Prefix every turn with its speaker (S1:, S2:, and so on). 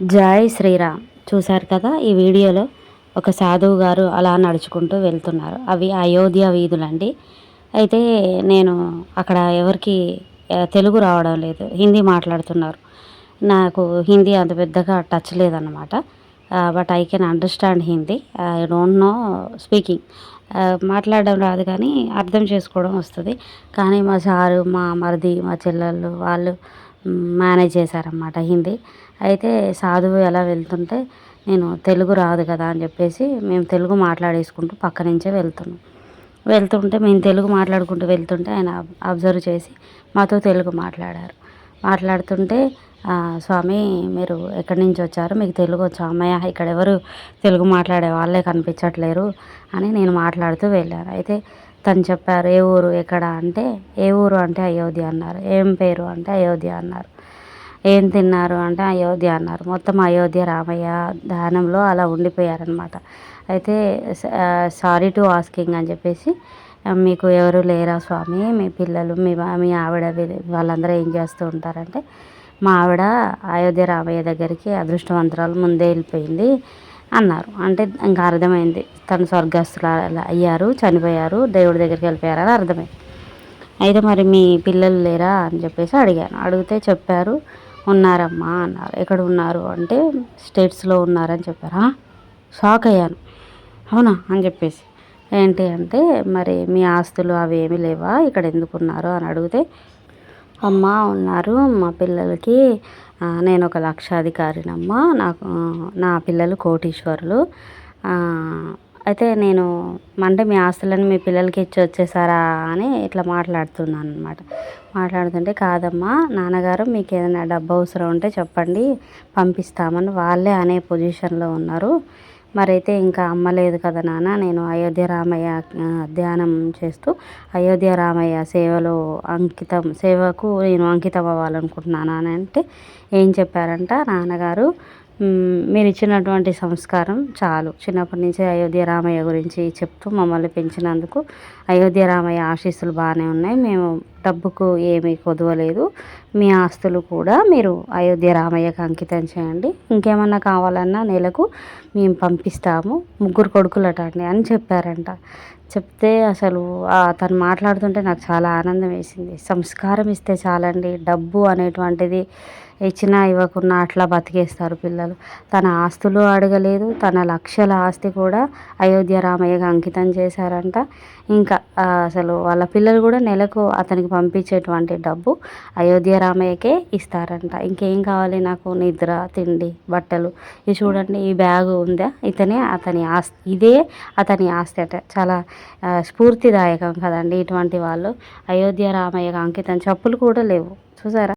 S1: జై శ్రీరామ్. చూశారు కదా ఈ వీడియోలో ఒక సాధువు గారు అలా నడుచుకుంటూ వెళ్తున్నారు. అవి అయోధ్య వీధులండి. అయితే నేను అక్కడ ఎవరికి తెలుగు రావడం లేదు. హిందీ మాట్లాడుతున్నారు. నాకు హిందీ అంత పెద్దగా టచ్ లేదన్నమాట. But I can understand Hindi. I don't know speaking. మాట్లాడడం రాదు కానీ అర్థం చేసుకోవడం వస్తుంది. కానీ మా సారు మా మరిది మా చెల్లెళ్ళు వాళ్ళు మేనేజ్ చేశారన్నమాట హిందీ. అయితే సాధువు ఎలా వెళ్తుంటే నేను తెలుగు రాదు కదా అని చెప్పేసి మేము తెలుగు మాట్లాడేసుకుంటూ పక్క నుంచే వెళ్తున్నాం. వెళ్తుంటే మేము తెలుగు మాట్లాడుకుంటూ వెళ్తుంటే ఆయన అబ్జర్వ్ చేసి మాతో తెలుగు మాట్లాడారు. మాట్లాడుతుంటే స్వామి మీరు ఎక్కడి నుంచి వచ్చారు? మీకు తెలుగు వచ్చా? అమ్మయ్య ఇక్కడ ఎవరు తెలుగు మాట్లాడే వాళ్ళే కనిపించట్లేరు అని నేను మాట్లాడుతూ వెళ్ళాను. అయితే తను చెప్పారు ఏ ఊరు ఎక్కడ? అంటే ఏ ఊరు అంటే అయోధ్య అన్నారు. ఏం పేరు అంటే అయోధ్య అన్నారు. ఏం తిన్నారు అంటే అయోధ్య అన్నారు. మొత్తం అయోధ్య రామయ్య ధ్యానంలో అలా ఉండిపోయారనమాట అయితే సారీ టు ఆస్కింగ్ అని చెప్పేసి మీకు ఎవరు లేరా స్వామి? మీ పిల్లలు మీ మీ ఆవిడ వాళ్ళందరూ ఏం చేస్తూ ఉంటారంటే మా ఆవిడ అయోధ్య రామయ్య దగ్గరికి అదృష్టవంతరాలు ముందే వెళ్ళిపోయింది. అన్నారు. అంటే ఇంకా అర్థమైంది. తను స్వర్గస్థులు అయ్యారు చనిపోయారు దేవుడి దగ్గరికి వెళ్ళిపోయారు అని అర్థమైంది. అయితే మరి మీ పిల్లలు లేరా అని చెప్పేసి అడిగాను. అడిగితే చెప్పారు ఉన్నారమ్మా అన్నారు. ఎక్కడ ఉన్నారు? అంటే స్టేట్స్లో ఉన్నారని చెప్పారు. షాక్ అయ్యాను. అవునా? అని చెప్పేసి. ఏంటి అంటే మరి మీ ఆస్తులు అవి ఏమీ లేవా? ఇక్కడ ఎందుకు ఉన్నారు? అని అడిగితే అమ్మ ఉన్నారు మా పిల్లలకి నేను ఒక లక్షాధికారినమ్మా. నాకు నా పిల్లలు కోటీశ్వరులు. అయితే నేను అంటే మీ ఆస్తులను మీ పిల్లలకి ఇచ్చి వచ్చేసారా అని ఇట్లా మాట్లాడుతున్నాను అనమాట మాట్లాడుతుంటే కాదమ్మా నాన్నగారు మీకు ఏదైనా డబ్బు అవసరం ఉంటే చెప్పండి పంపిస్తామని వాళ్ళే అనే పొజిషన్లో ఉన్నారు. మరైతే ఇంకా అమ్మలేదు కదా నాన్న నేను అయోధ్య రామయ్య ధ్యానం చేస్తూ అయోధ్య రామయ్య సేవలో అంకితం సేవకు నేను అంకితం అవ్వాలనుకుంటున్నాను. అని అంటే ఏం చెప్పారంట? నాన్నగారు మీరు ఇచ్చినటువంటి సంస్కారం చాలు. చిన్నప్పటి నుంచి అయోధ్య రామయ్య గురించి చెప్తూ మమ్మల్ని పెంచినందుకు అయోధ్య రామయ్య ఆశీస్సులు బాగానే ఉన్నాయి. మేము డబ్బుకు ఏమీ కొదవలేదు. మీ ఆస్తులు కూడా మీరు అయోధ్య రామయ్యకు అంకితం చేయండి. ఇంకేమన్నా కావాలన్నా నెలకు మేము పంపిస్తాము. ముగ్గురు కొడుకులట అండి అని చెప్పారంట. చెప్తే అసలు తను మాట్లాడుతుంటే నాకు చాలా ఆనందం వేసింది. సంస్కారం ఇస్తే చాలండి. డబ్బు అనేటువంటిది ఇచ్చినా ఇవ్వకున్నా అట్లా బతికేస్తారు పిల్లలు. తన ఆస్తులు అడగలేదు. తన లక్షల ఆస్తి కూడా అయోధ్య రామయ్యకు అంకితం చేశారంట. ఇంకా అసలు వాళ్ళ పిల్లలు కూడా నెలకు అతనికి పంపించేటువంటి డబ్బు అయోధ్య రామయ్యకే ఇస్తారంట. ఇంకేం కావాలి నాకు? నిద్ర తిండి బట్టలు. ఇది చూడండి ఈ బ్యాగు ఉందా? ఇతనే అతని ఆస్తి ఇదే అతని ఆస్తి అట. చాలా స్ఫూర్తిదాయకం కదండి ఇటువంటి వాళ్ళు. అయోధ్య రామయ్యకు అంకితం. చెప్పులు కూడా లేవు. చూసారా?